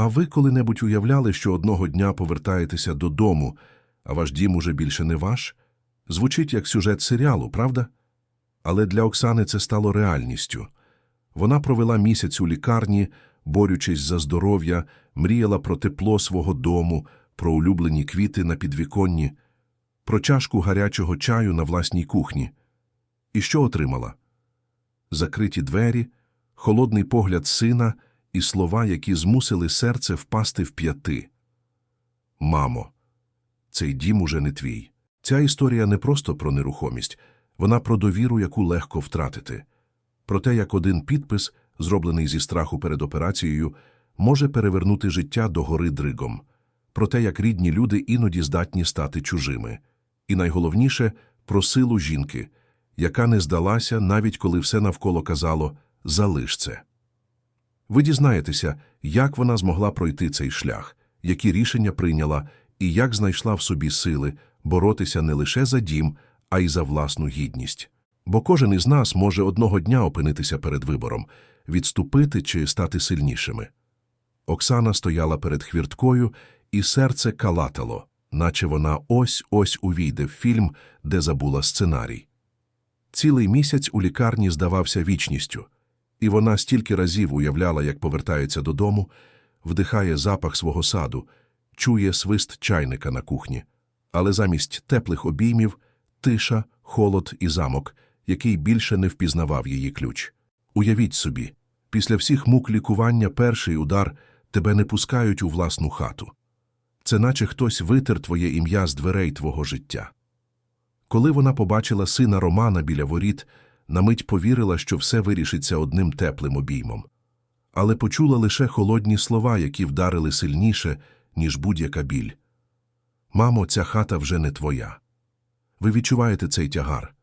А ви коли-небудь уявляли, що одного дня повертаєтеся додому, а ваш дім уже більше не ваш? Звучить як сюжет серіалу, правда? Але для Оксани це стало реальністю. Вона провела місяць у лікарні, борючись за здоров'я, мріяла про тепло свого дому, про улюблені квіти на підвіконні, про чашку гарячого чаю на власній кухні. І що отримала? Закриті двері, холодний погляд сина і слова, які змусили серце впасти в п'яти. Мамо, цей дім уже не твій. Ця історія не просто про нерухомість, вона про довіру, яку легко втратити. Про те, як один підпис, зроблений зі страху перед операцією, може перевернути життя до гори дригом. Про те, як рідні люди іноді здатні стати чужими. І найголовніше про силу жінки, яка не здалася, навіть коли все навколо казало «залиш це». Ви дізнаєтеся, як вона змогла пройти цей шлях, які рішення прийняла і як знайшла в собі сили боротися не лише за дім, а й за власну гідність. Бо кожен із нас може одного дня опинитися перед вибором – відступити чи стати сильнішими. Оксана стояла перед хвірткою, і серце калатало, наче вона ось-ось увійде в фільм, де забула сценарій. Цілий місяць у лікарні здавався вічністю, і вона стільки разів уявляла, як повертається додому, вдихає запах свого саду, чує свист чайника на кухні, але замість теплих обіймів – тиша, холод і замок, який більше не впізнавав її ключ. Уявіть собі, після всіх мук лікування перший удар тебе не пускають у власну хату. Це наче хтось витер твоє ім'я з дверей твого життя. Коли вона побачила сина Романа біля воріт, на мить повірила, що все вирішиться одним теплим обіймом. Але почула лише холодні слова, які вдарили сильніше, ніж будь-яка біль. Мамо, ця хата вже не твоя. Ви відчуваєте цей тягар.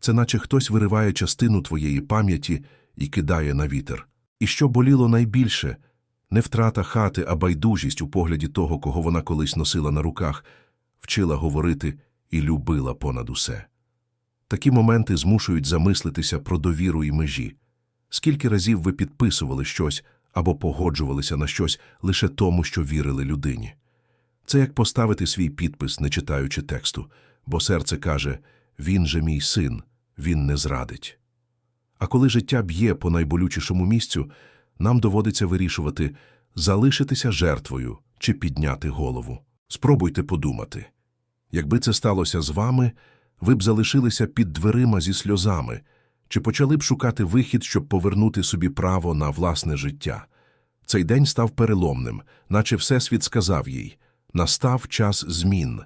Це наче хтось вириває частину твоєї пам'яті і кидає на вітер. І що боліло найбільше – не втрата хати, а байдужість у погляді того, кого вона колись носила на руках, вчила говорити і любила понад усе. Такі моменти змушують замислитися про довіру і межі. Скільки разів ви підписували щось або погоджувалися на щось лише тому, що вірили людині? Це як поставити свій підпис, не читаючи тексту, бо серце каже «Він же мій син, він не зрадить». А коли життя б'є по найболючішому місцю, нам доводиться вирішувати, залишитися жертвою чи підняти голову. Спробуйте подумати. Якби це сталося з вами, ви б залишилися під дверима зі сльозами, чи почали б шукати вихід, щоб повернути собі право на власне життя. Цей день став переломним, наче Всесвіт сказав їй настав час змін.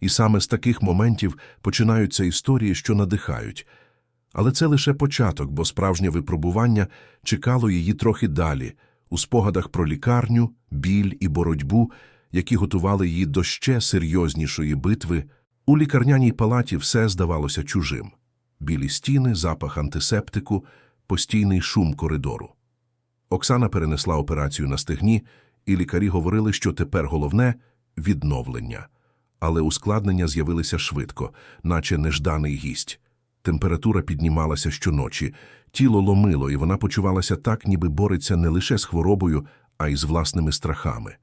І саме з таких моментів починаються історії, що надихають. Але це лише початок, бо справжнє випробування чекало її трохи далі, у спогадах про лікарню, біль і боротьбу, які готували її до ще серйознішої битви. У лікарняній палаті все здавалося чужим білі стіни, запах антисептику, постійний шум коридору. Оксана перенесла операцію на стегні, і лікарі говорили, що тепер головне відновлення. Але ускладнення з'явилися швидко, наче нежданий гість. Температура піднімалася щоночі, тіло ломило, і вона почувалася так, ніби бореться не лише з хворобою, а й з власними страхами.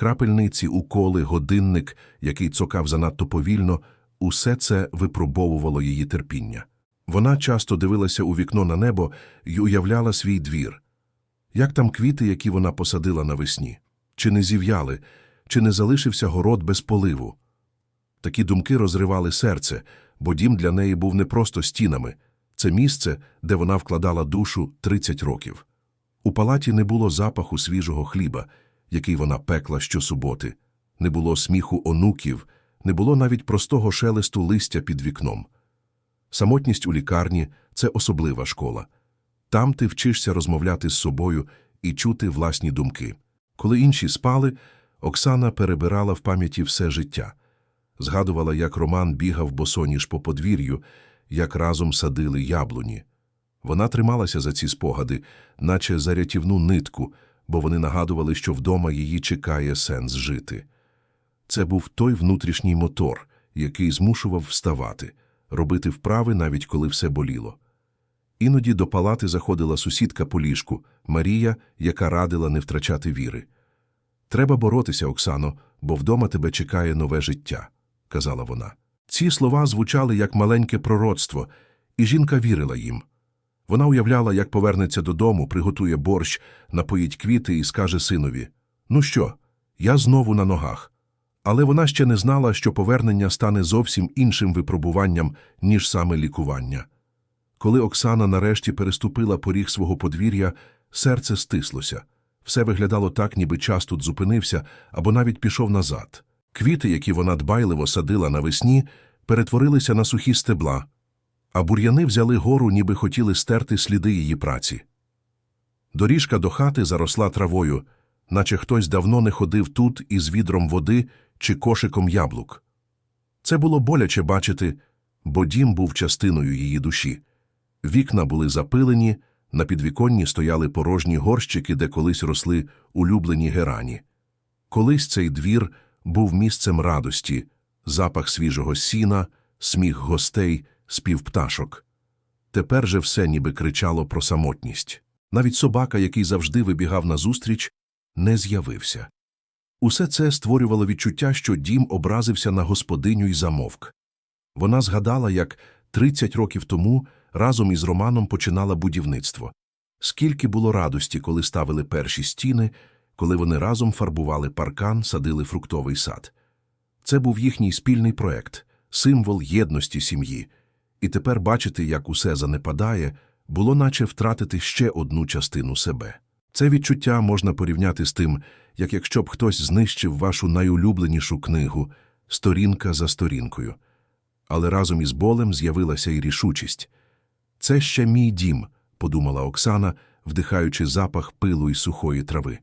Крапельниці, уколи, годинник, який цокав занадто повільно, усе це випробовувало її терпіння. Вона часто дивилася у вікно на небо і уявляла свій двір. Як там квіти, які вона посадила навесні? Чи не зів'яли, чи не залишився город без поливу? Такі думки розривали серце, бо дім для неї був не просто стінами. Це місце, де вона вкладала душу 30 років. У палаті не було запаху свіжого хліба, який вона пекла щосуботи, не було сміху онуків, не було навіть простого шелесту листя під вікном. Самотність у лікарні це особлива школа. Там ти вчишся розмовляти з собою і чути власні думки. Коли інші спали, Оксана перебирала в пам'яті все життя. Згадувала, як Роман бігав босоніж по подвір'ю, як разом садили яблуні. Вона трималася за ці спогади, наче за рятівну нитку, бо вони нагадували, що вдома її чекає сенс жити. Це був той внутрішній мотор, який змушував вставати, робити вправи, навіть коли все боліло. Іноді до палати заходила сусідка по ліжку, Марія, яка радила не втрачати віри. Треба боротися, Оксано, бо вдома тебе чекає нове життя, казала вона. Ці слова звучали як маленьке пророцтво, і жінка вірила їм. Вона уявляла, як повернеться додому, приготує борщ, напоїть квіти і скаже синові Ну що, я знову на ногах. Але вона ще не знала, що повернення стане зовсім іншим випробуванням, ніж саме лікування. Коли Оксана нарешті переступила поріг свого подвір'я, серце стислося. Все виглядало так, ніби час тут зупинився або навіть пішов назад. Квіти, які вона дбайливо садила навесні, перетворилися на сухі стебла, а бур'яни взяли гору, ніби хотіли стерти сліди її праці. Доріжка до хати заросла травою, наче хтось давно не ходив тут із відром води чи кошиком яблук. Це було боляче бачити, бо дім був частиною її душі. Вікна були запилені, на підвіконні стояли порожні горщики, де колись росли улюблені герані. Колись цей двір був місцем радості, запах свіжого сіна, сміх гостей, спів пташок. Тепер же все ніби кричало про самотність. Навіть собака, який завжди вибігав назустріч, не з'явився. Усе це створювало відчуття, що дім образився на господиню і замовк. Вона згадала, як 30 років тому разом із Романом починала будівництво. Скільки було радості, коли ставили перші стіни, коли вони разом фарбували паркан, садили фруктовий сад. Це був їхній спільний проект, символ єдності сім'ї. І тепер бачити, як усе занепадає, було наче втратити ще одну частину себе. Це відчуття можна порівняти з тим, як якщо б хтось знищив вашу найулюбленішу книгу сторінка за сторінкою. Але разом із болем з'явилася й рішучість. Це ще мій дім, подумала Оксана, вдихаючи запах пилу і сухої трави.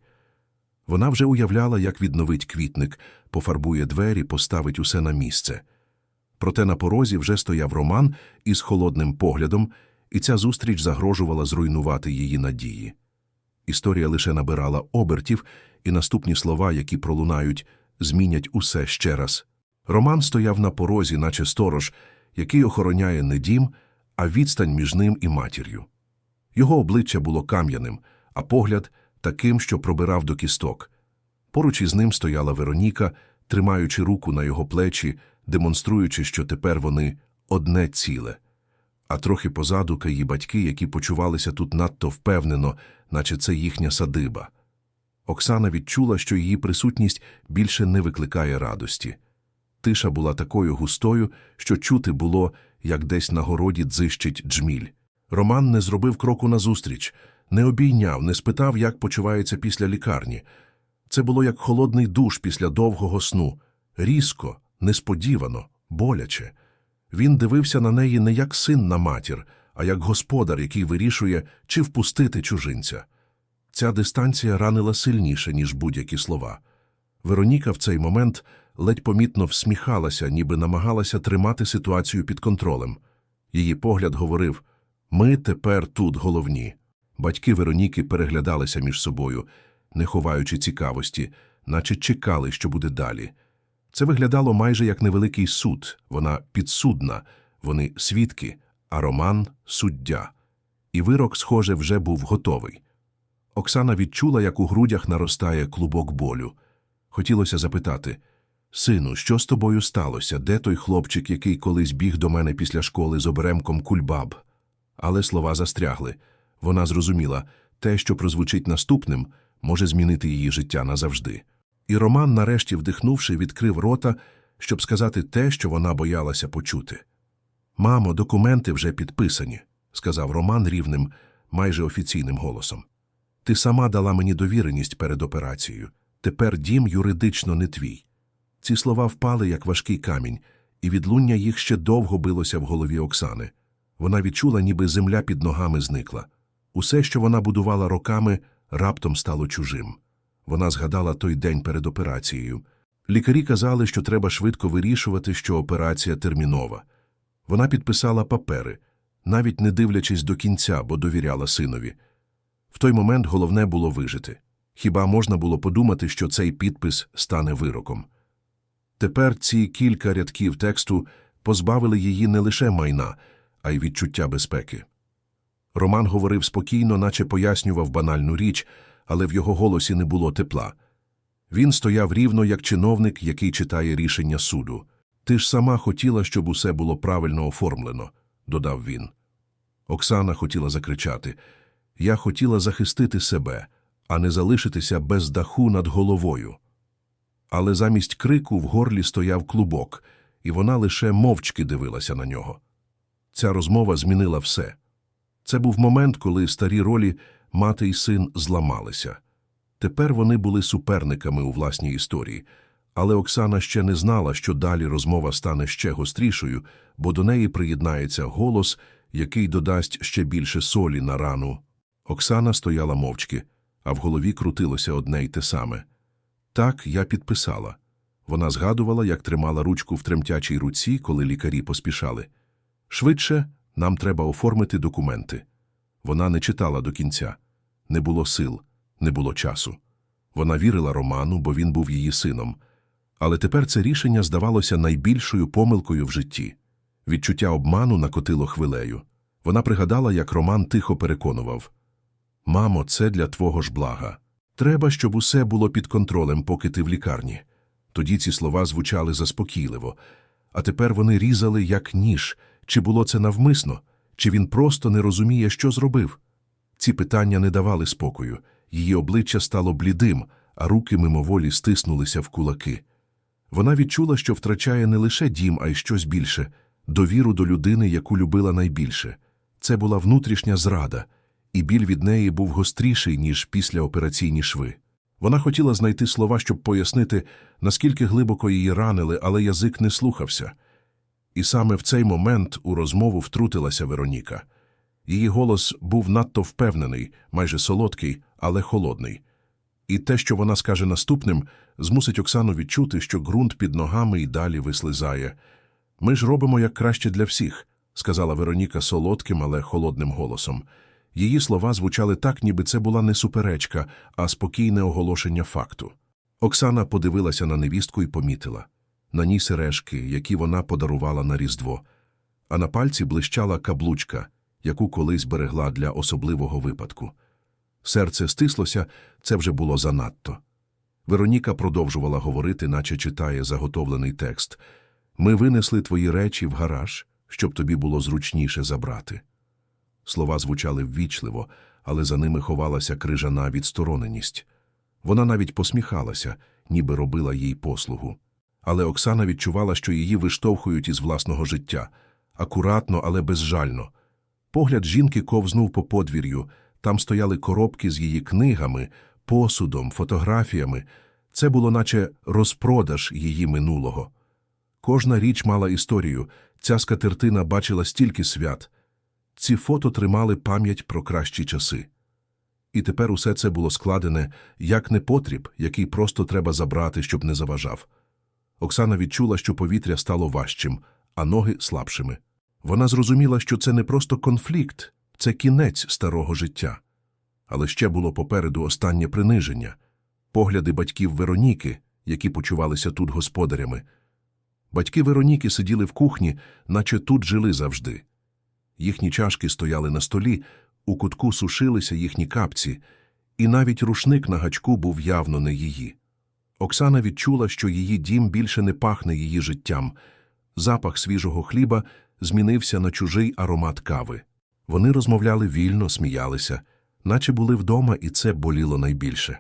Вона вже уявляла, як відновить квітник, пофарбує двері, поставить усе на місце. Проте на порозі вже стояв Роман із холодним поглядом, і ця зустріч загрожувала зруйнувати її надії. Історія лише набирала обертів, і наступні слова, які пролунають, змінять усе ще раз. Роман стояв на порозі, наче сторож, який охороняє не дім, а відстань між ним і матір'ю. Його обличчя було кам'яним, а погляд таким, що пробирав до кісток. Поруч із ним стояла Вероніка, тримаючи руку на його плечі, демонструючи, що тепер вони одне ціле. А трохи позаду її батьки, які почувалися тут надто впевнено, наче це їхня садиба. Оксана відчула, що її присутність більше не викликає радості. Тиша була такою густою, що чути було, як десь на городі дзищить джміль. Роман не зробив кроку назустріч, не обійняв, не спитав, як почувається після лікарні. Це було як холодний душ після довгого сну. Різко, несподівано, боляче. Він дивився на неї не як син на матір, а як господар, який вирішує, чи впустити чужинця. Ця дистанція ранила сильніше, ніж будь-які слова. Вероніка в цей момент ледь помітно всміхалася, ніби намагалася тримати ситуацію під контролем. Її погляд говорив «Ми тепер тут головні». Батьки Вероніки переглядалися між собою, не ховаючи цікавості, наче чекали, що буде далі. Це виглядало майже як невеликий суд, вона підсудна, вони свідки, а Роман – суддя. І вирок, схоже, вже був готовий. Оксана відчула, як у грудях наростає клубок болю. Хотілося запитати Сину, що з тобою сталося? Де той хлопчик, який колись біг до мене після школи з оберемком кульбаб? Але слова застрягли. Вона зрозуміла, те, що прозвучить наступним, може змінити її життя назавжди. І Роман, нарешті вдихнувши, відкрив рота, щоб сказати те, що вона боялася почути. Мамо, документи вже підписані, сказав Роман рівним, майже офіційним голосом. Ти сама дала мені довіреність перед операцією. Тепер дім юридично не твій. Ці слова впали, як важкий камінь, і відлуння їх ще довго билося в голові Оксани. Вона відчула, ніби земля під ногами зникла. Усе, що вона будувала роками, раптом стало чужим. Вона згадала той день перед операцією. Лікарі казали, що треба швидко вирішувати, що операція термінова. Вона підписала папери, навіть не дивлячись до кінця, бо довіряла синові. В той момент головне було вижити. Хіба можна було подумати, що цей підпис стане вироком? Тепер ці кілька рядків тексту позбавили її не лише майна, а й відчуття безпеки. Роман говорив спокійно, наче пояснював банальну річ, але в його голосі не було тепла. Він стояв рівно, як чиновник, який читає рішення суду. Ти ж сама хотіла, щоб усе було правильно оформлено, додав він. Оксана хотіла закричати. Я хотіла захистити себе, а не залишитися без даху над головою. Але замість крику в горлі стояв клубок, і вона лише мовчки дивилася на нього. Ця розмова змінила все. Це був момент, коли старі ролі мати й син зламалися. Тепер вони були суперниками у власній історії, але Оксана ще не знала, що далі розмова стане ще гострішою, бо до неї приєднається голос, який додасть ще більше солі на рану. Оксана стояла мовчки, а в голові крутилося одне й те саме. Так, я підписала. Вона згадувала, як тримала ручку в тремтячій руці, коли лікарі поспішали. Швидше нам треба оформити документи. Вона не читала до кінця. Не було сил, не було часу. Вона вірила Роману, бо він був її сином. Але тепер це рішення здавалося найбільшою помилкою в житті. Відчуття обману накотило хвилею. Вона пригадала, як Роман тихо переконував Мамо, це для твого ж блага. Треба, щоб усе було під контролем, поки ти в лікарні. Тоді ці слова звучали заспокійливо, а тепер вони різали, як ніж. Чи було це навмисно, чи він просто не розуміє, що зробив? Ці питання не давали спокою. Її обличчя стало блідим, а руки мимоволі стиснулися в кулаки. Вона відчула, що втрачає не лише дім, а й щось більше довіру до людини, яку любила найбільше. Це була внутрішня зрада, і біль від неї був гостріший, ніж післяопераційні шви. Вона хотіла знайти слова, щоб пояснити, наскільки глибоко її ранили, але язик не слухався. І саме в цей момент у розмову втрутилася Вероніка. Її голос був надто впевнений, майже солодкий, але холодний. І те, що вона скаже наступним, змусить Оксану відчути, що ґрунт під ногами й далі вислизає. Ми ж робимо як краще для всіх, сказала Вероніка солодким, але холодним голосом. Її слова звучали так, ніби це була не суперечка, а спокійне оголошення факту. Оксана подивилася на невістку і помітила. На ній сережки, які вона подарувала на Різдво, а на пальці блищала каблучка, яку колись берегла для особливого випадку. Серце стислося, це вже було занадто. Вероніка продовжувала говорити, наче читає заготовлений текст. Ми винесли твої речі в гараж, щоб тобі було зручніше забрати. Слова звучали ввічливо, але за ними ховалася крижана відстороненість. Вона навіть посміхалася, ніби робила їй послугу. Але Оксана відчувала, що її виштовхують із власного життя. Акуратно, але безжально. Погляд жінки ковзнув по подвір'ю. Там стояли коробки з її книгами, посудом, фотографіями. Це було наче розпродаж її минулого. Кожна річ мала історію. Ця скатертина бачила стільки свят. Ці фото тримали пам'ять про кращі часи. І тепер усе це було складене як непотріб, який просто треба забрати, щоб не заважав. Оксана відчула, що повітря стало важчим, а ноги слабшими. Вона зрозуміла, що це не просто конфлікт, це кінець старого життя. Але ще було попереду останнє приниження погляди батьків Вероніки, які почувалися тут господарями. Батьки Вероніки сиділи в кухні, наче тут жили завжди. Їхні чашки стояли на столі, у кутку сушилися їхні капці, і навіть рушник на гачку був явно не її. Оксана відчула, що її дім більше не пахне її життям. Запах свіжого хліба змінився на чужий аромат кави. Вони розмовляли вільно, сміялися, наче були вдома, і це боліло найбільше.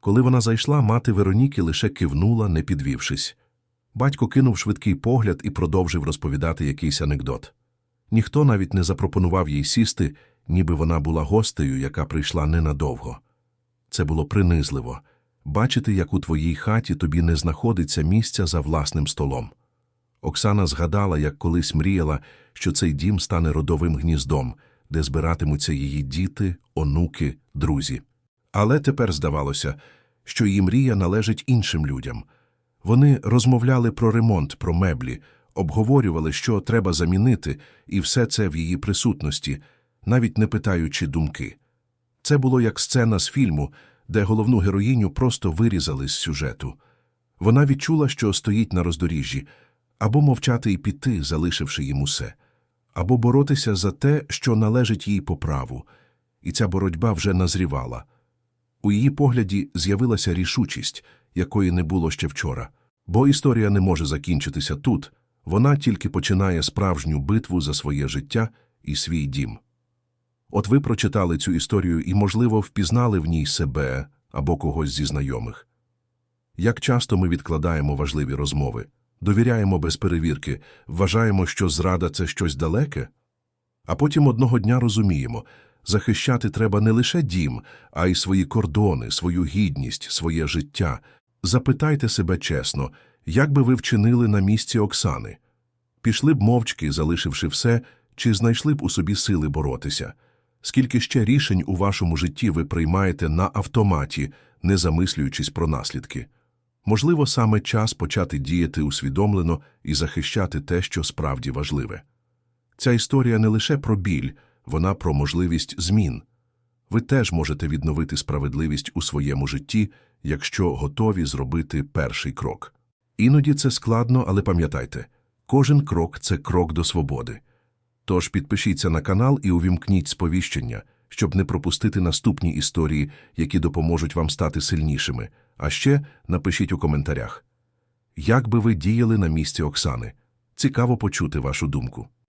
Коли вона зайшла, мати Вероніки лише кивнула, не підвівшись. Батько кинув швидкий погляд і продовжив розповідати якийсь анекдот. Ніхто навіть не запропонував їй сісти, ніби вона була гостею, яка прийшла ненадовго. Це було принизливо бачити, як у твоїй хаті тобі не знаходиться місця за власним столом. Оксана згадала, як колись мріяла, що цей дім стане родовим гніздом, де збиратимуться її діти, онуки, друзі. Але тепер здавалося, що її мрія належить іншим людям. Вони розмовляли про ремонт, про меблі, обговорювали, що треба замінити, і все це в її присутності, навіть не питаючи думки. Це було як сцена з фільму, де головну героїню просто вирізали з сюжету. Вона відчула, що стоїть на роздоріжжі, або мовчати і піти, залишивши їм усе, або боротися за те, що належить їй по праву, і ця боротьба вже назрівала. У її погляді з'явилася рішучість, якої не було ще вчора. Бо історія не може закінчитися тут, вона тільки починає справжню битву за своє життя і свій дім. От ви прочитали цю історію і, можливо, впізнали в ній себе або когось зі знайомих. Як часто ми відкладаємо важливі розмови, довіряємо без перевірки, вважаємо, що зрада – це щось далеке? А потім одного дня розуміємо – захищати треба не лише дім, а й свої кордони, свою гідність, своє життя. Запитайте себе чесно, як би ви вчинили на місці Оксани? Пішли б мовчки, залишивши все, чи знайшли б у собі сили боротися? Скільки ще рішень у вашому житті ви приймаєте на автоматі, не замислюючись про наслідки? Можливо, саме час почати діяти усвідомлено і захищати те, що справді важливе. Ця історія не лише про біль, вона про можливість змін. Ви теж можете відновити справедливість у своєму житті, якщо готові зробити перший крок. Іноді це складно, але пам'ятайте, кожен крок – це крок до свободи. Тож підпишіться на канал і увімкніть сповіщення, щоб не пропустити наступні історії, які допоможуть вам стати сильнішими. А ще напишіть у коментарях. Як би ви діяли на місці Оксани? Цікаво почути вашу думку.